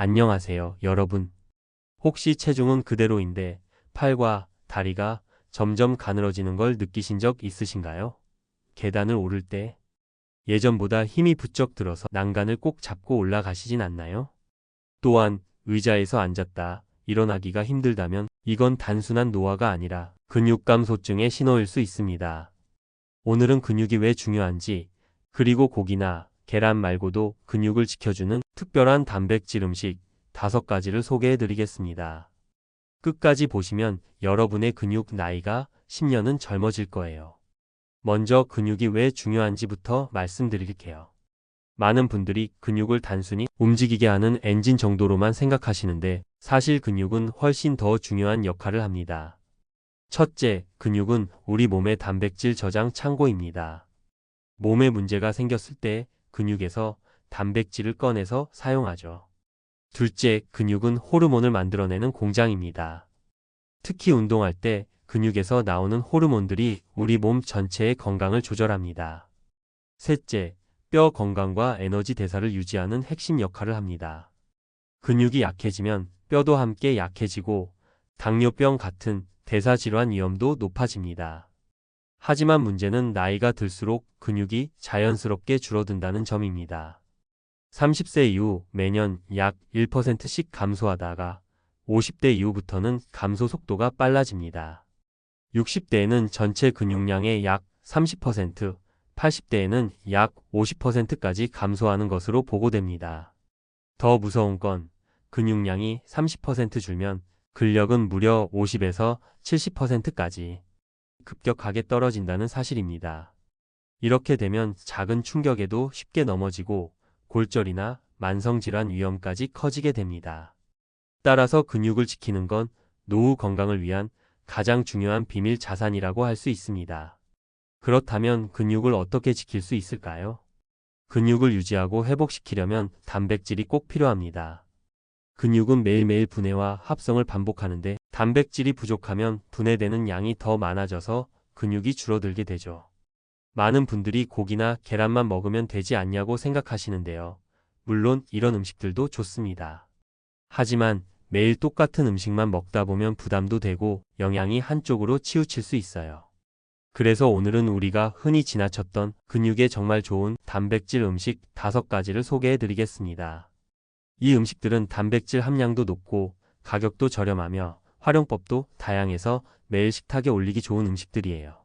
안녕하세요, 여러분. 혹시 체중은 그대로인데 팔과 다리가 점점 가늘어지는 걸 느끼신 적 있으신가요? 계단을 오를 때 예전보다 힘이 부쩍 들어서 난간을 꼭 잡고 올라가시진 않나요? 또한 의자에서 앉았다 일어나기가 힘들다면 이건 단순한 노화가 아니라 근육 감소증의 신호일 수 있습니다. 오늘은 근육이 왜 중요한지 그리고 고기나 계란 말고도 근육을 지켜주는 특별한 단백질 음식 다섯 가지를 소개해 드리겠습니다. 끝까지 보시면 여러분의 근육 나이가 10년은 젊어질 거예요. 먼저 근육이 왜 중요한지부터 말씀드릴게요. 많은 분들이 근육을 단순히 움직이게 하는 엔진 정도로만 생각하시는데 사실 근육은 훨씬 더 중요한 역할을 합니다. 첫째, 근육은 우리 몸의 단백질 저장 창고입니다. 몸에 문제가 생겼을 때 근육에서 단백질을 꺼내서 사용하죠. 둘째, 근육은 호르몬을 만들어내는 공장입니다. 특히 운동할 때 근육에서 나오는 호르몬들이 우리 몸 전체의 건강을 조절합니다. 셋째, 뼈 건강과 에너지 대사를 유지하는 핵심 역할을 합니다. 근육이 약해지면 뼈도 함께 약해지고 당뇨병 같은 대사질환 위험도 높아집니다. 하지만 문제는 나이가 들수록 근육이 자연스럽게 줄어든다는 점입니다. 30세 이후 매년 약 1%씩 감소하다가 50대 이후부터는 감소 속도가 빨라집니다. 60대에는 전체 근육량의 약 30%, 80대에는 약 50%까지 감소하는 것으로 보고됩니다. 더 무서운 건 근육량이 30% 줄면 근력은 무려 50에서 70%까지 급격하게 떨어진다는 사실입니다. 이렇게 되면 작은 충격에도 쉽게 넘어지고 골절이나 만성질환 위험까지 커지게 됩니다. 따라서 근육을 지키는 건 노후 건강을 위한 가장 중요한 비밀 자산이라고 할 수 있습니다. 그렇다면 근육을 어떻게 지킬 수 있을까요? 근육을 유지하고 회복시키려면 단백질이 꼭 필요합니다. 근육은 매일매일 분해와 합성을 반복하는데 단백질이 부족하면 분해되는 양이 더 많아져서 근육이 줄어들게 되죠. 많은 분들이 고기나 계란만 먹으면 되지 않냐고 생각하시는데요. 물론 이런 음식들도 좋습니다. 하지만 매일 똑같은 음식만 먹다 보면 부담도 되고 영양이 한쪽으로 치우칠 수 있어요. 그래서 오늘은 우리가 흔히 지나쳤던 근육에 정말 좋은 단백질 음식 다섯 가지를 소개해 드리겠습니다. 이 음식들은 단백질 함량도 높고 가격도 저렴하며 활용법도 다양해서 매일 식탁에 올리기 좋은 음식들이에요.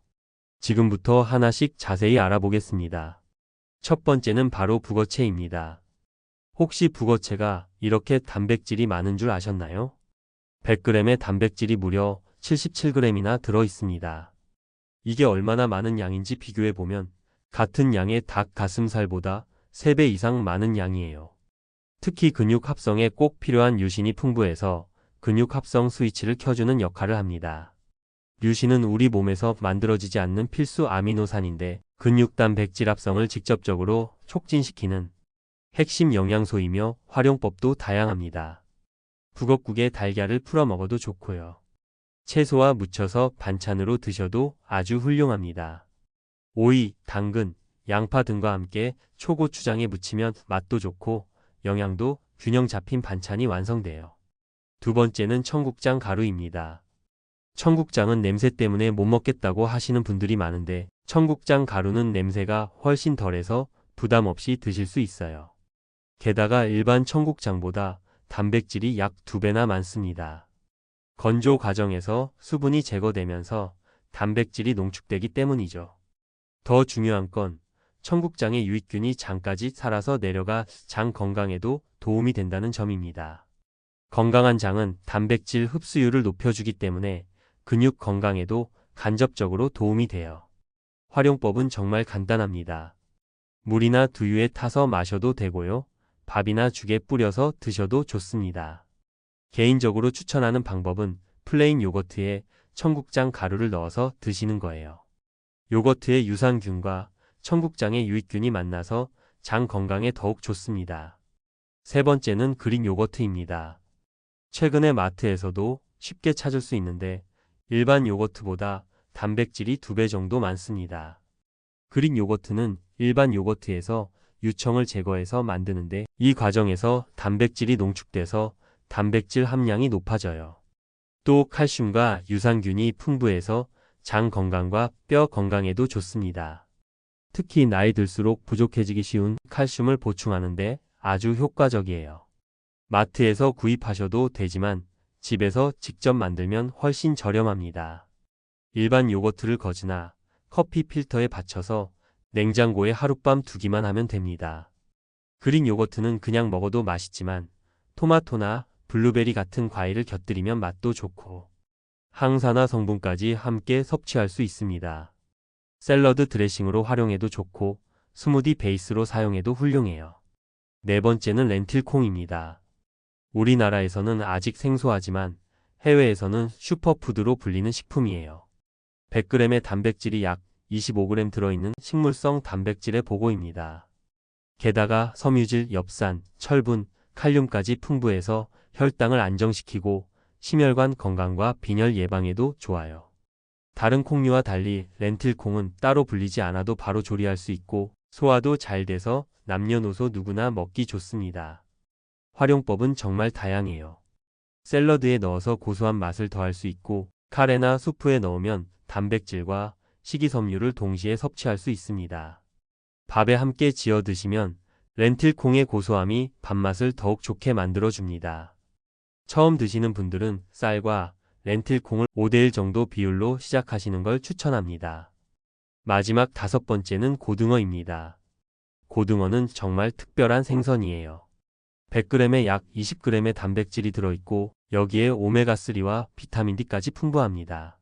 지금부터 하나씩 자세히 알아보겠습니다. 첫 번째는 바로 북어채입니다. 혹시 북어채가 이렇게 단백질이 많은 줄 아셨나요? 100g의 단백질이 무려 77g이나 들어 있습니다. 이게 얼마나 많은 양인지 비교해 보면 같은 양의 닭 가슴살보다 3배 이상 많은 양이에요. 특히 근육 합성에 꼭 필요한 유신이 풍부해서 근육 합성 스위치를 켜주는 역할을 합니다. 류신은 우리 몸에서 만들어지지 않는 필수 아미노산인데 근육 단 백질 합성을 직접적으로 촉진시키는 핵심 영양소이며 활용법도 다양합니다. 북엇국에 달걀을 풀어 먹어도 좋고요. 채소와 무쳐서 반찬으로 드셔도 아주 훌륭합니다. 오이, 당근, 양파 등과 함께 초고추장에 무치면 맛도 좋고 영양도 균형 잡힌 반찬이 완성돼요. 두 번째는 청국장 가루입니다. 청국장은 냄새 때문에 못 먹겠다고 하시는 분들이 많은데 청국장 가루는 냄새가 훨씬 덜해서 부담 없이 드실 수 있어요. 게다가 일반 청국장보다 단백질이 약 두배나 많습니다. 건조 과정에서 수분이 제거되면서 단백질이 농축되기 때문이죠. 더 중요한 건 청국장의 유익균이 장까지 살아서 내려가 장 건강에도 도움이 된다는 점입니다. 건강한 장은 단백질 흡수율을 높여주기 때문에 근육 건강에도 간접적으로 도움이 돼요. 활용법은 정말 간단합니다. 물이나 두유에 타서 마셔도 되고요. 밥이나 죽에 뿌려서 드셔도 좋습니다. 개인적으로 추천하는 방법은 플레인 요거트에 청국장 가루를 넣어서 드시는 거예요. 요거트의 유산균과 청국장의 유익균이 만나서 장 건강에 더욱 좋습니다. 세 번째는 그릭 요거트입니다. 최근에 마트에서도 쉽게 찾을 수 있는데 일반 요거트보다 단백질이 두 배 정도 많습니다. 그릭 요거트는 일반 요거트에서 유청을 제거해서 만드는데 이 과정에서 단백질이 농축돼서 단백질 함량이 높아져요. 또 칼슘과 유산균이 풍부해서 장 건강과 뼈 건강에도 좋습니다. 특히 나이 들수록 부족해지기 쉬운 칼슘을 보충하는데 아주 효과적이에요. 마트에서 구입하셔도 되지만 집에서 직접 만들면 훨씬 저렴합니다. 일반 요거트를 거즈나 커피 필터에 받쳐서 냉장고에 하룻밤 두기만 하면 됩니다. 그린 요거트는 그냥 먹어도 맛있지만 토마토나 블루베리 같은 과일을 곁들이면 맛도 좋고 항산화 성분까지 함께 섭취할 수 있습니다. 샐러드 드레싱으로 활용해도 좋고 스무디 베이스로 사용해도 훌륭해요. 네 번째는 렌틸콩입니다. 우리나라에서는 아직 생소하지만 해외에서는 슈퍼푸드로 불리는 식품이에요. 100g의 단백질이 약 25g 들어있는 식물성 단백질의 보고입니다. 게다가 섬유질, 엽산, 철분, 칼륨까지 풍부해서 혈당을 안정시키고 심혈관 건강과 빈혈 예방에도 좋아요. 다른 콩류와 달리 렌틸콩은 따로 불리지 않아도 바로 조리할 수 있고 소화도 잘 돼서 남녀노소 누구나 먹기 좋습니다. 활용법은 정말 다양해요. 샐러드에 넣어서 고소한 맛을 더할 수 있고 카레나 수프에 넣으면 단백질과 식이섬유를 동시에 섭취할 수 있습니다. 밥에 함께 지어 드시면 렌틸콩의 고소함이 밥맛을 더욱 좋게 만들어줍니다. 처음 드시는 분들은 쌀과 렌틸콩을 5대1 정도 비율로 시작하시는 걸 추천합니다. 마지막 다섯 번째는 고등어입니다. 고등어는 정말 특별한 생선이에요. 100g에 약 20g의 단백질이 들어있고 여기에 오메가3와 비타민 D까지 풍부합니다.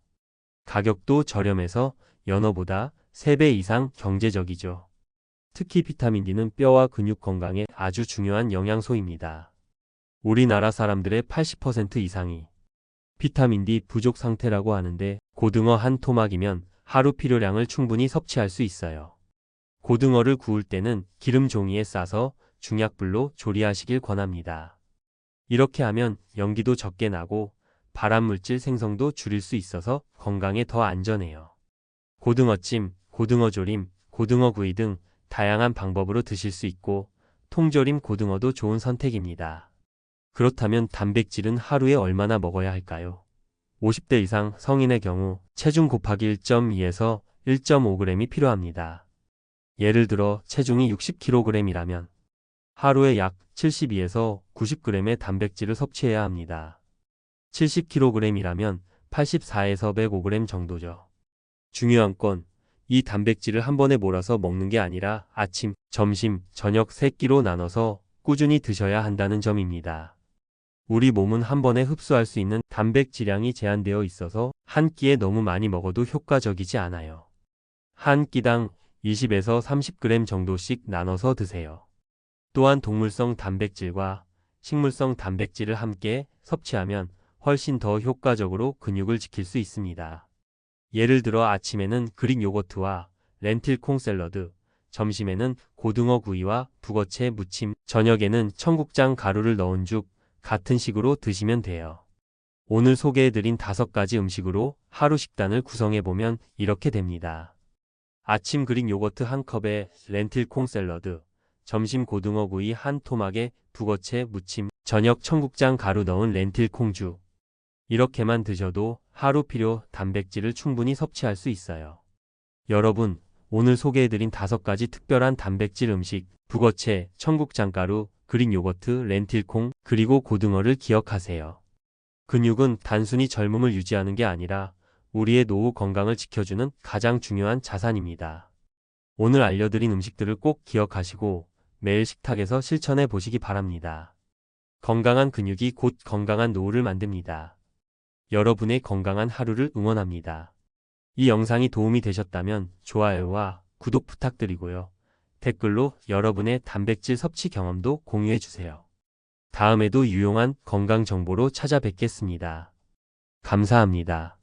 가격도 저렴해서 연어보다 3배 이상 경제적이죠. 특히 비타민 D는 뼈와 근육 건강에 아주 중요한 영양소입니다. 우리나라 사람들의 80% 이상이 비타민 D 부족 상태라고 하는데 고등어 한 토막이면 하루 필요량을 충분히 섭취할 수 있어요. 고등어를 구울 때는 기름 종이에 싸서 중약불로 조리하시길 권합니다. 이렇게 하면 연기도 적게 나고 발암물질 생성도 줄일 수 있어서 건강에 더 안전해요. 고등어찜, 고등어조림, 고등어구이 등 다양한 방법으로 드실 수 있고 통조림 고등어도 좋은 선택입니다. 그렇다면 단백질은 하루에 얼마나 먹어야 할까요? 50대 이상 성인의 경우 체중 곱하기 1.2에서 1.5g이 필요합니다. 예를 들어 체중이 60kg이라면 하루에 약 72에서 90g의 단백질을 섭취해야 합니다. 70kg이라면 84에서 105g 정도죠. 중요한 건 이 단백질을 한 번에 몰아서 먹는 게 아니라 아침, 점심, 저녁 3끼로 나눠서 꾸준히 드셔야 한다는 점입니다. 우리 몸은 한 번에 흡수할 수 있는 단백 질량이 제한되어 있어서 한 끼에 너무 많이 먹어도 효과적이지 않아요. 한 끼당 20에서 30g 정도씩 나눠서 드세요. 또한 동물성 단백질과 식물성 단백질을 함께 섭취하면 훨씬 더 효과적으로 근육을 지킬 수 있습니다. 예를 들어 아침에는 그릭 요거트와 렌틸 콩 샐러드, 점심에는 고등어 구이와 북어채 무침, 저녁에는 청국장 가루를 넣은 죽 같은 식으로 드시면 돼요. 오늘 소개해드린 다섯 가지 음식으로 하루 식단을 구성해보면 이렇게 됩니다. 아침 그릭 요거트 한 컵에 렌틸 콩 샐러드, 점심 고등어 구이 한 토막에 북어채 무침, 저녁 청국장 가루 넣은 렌틸콩죽. 이렇게만 드셔도 하루 필요 단백질을 충분히 섭취할 수 있어요. 여러분, 오늘 소개해드린 다섯 가지 특별한 단백질 음식, 북어채, 청국장가루, 그릭 요거트, 렌틸콩, 그리고 고등어를 기억하세요. 근육은 단순히 젊음을 유지하는 게 아니라 우리의 노후 건강을 지켜주는 가장 중요한 자산입니다. 오늘 알려드린 음식들을 꼭 기억하시고 매일 식탁에서 실천해 보시기 바랍니다. 건강한 근육이 곧 건강한 노후를 만듭니다. 여러분의 건강한 하루를 응원합니다. 이 영상이 도움이 되셨다면 좋아요와 구독 부탁드리고요. 댓글로 여러분의 단백질 섭취 경험도 공유해 주세요. 다음에도 유용한 건강 정보로 찾아뵙겠습니다. 감사합니다.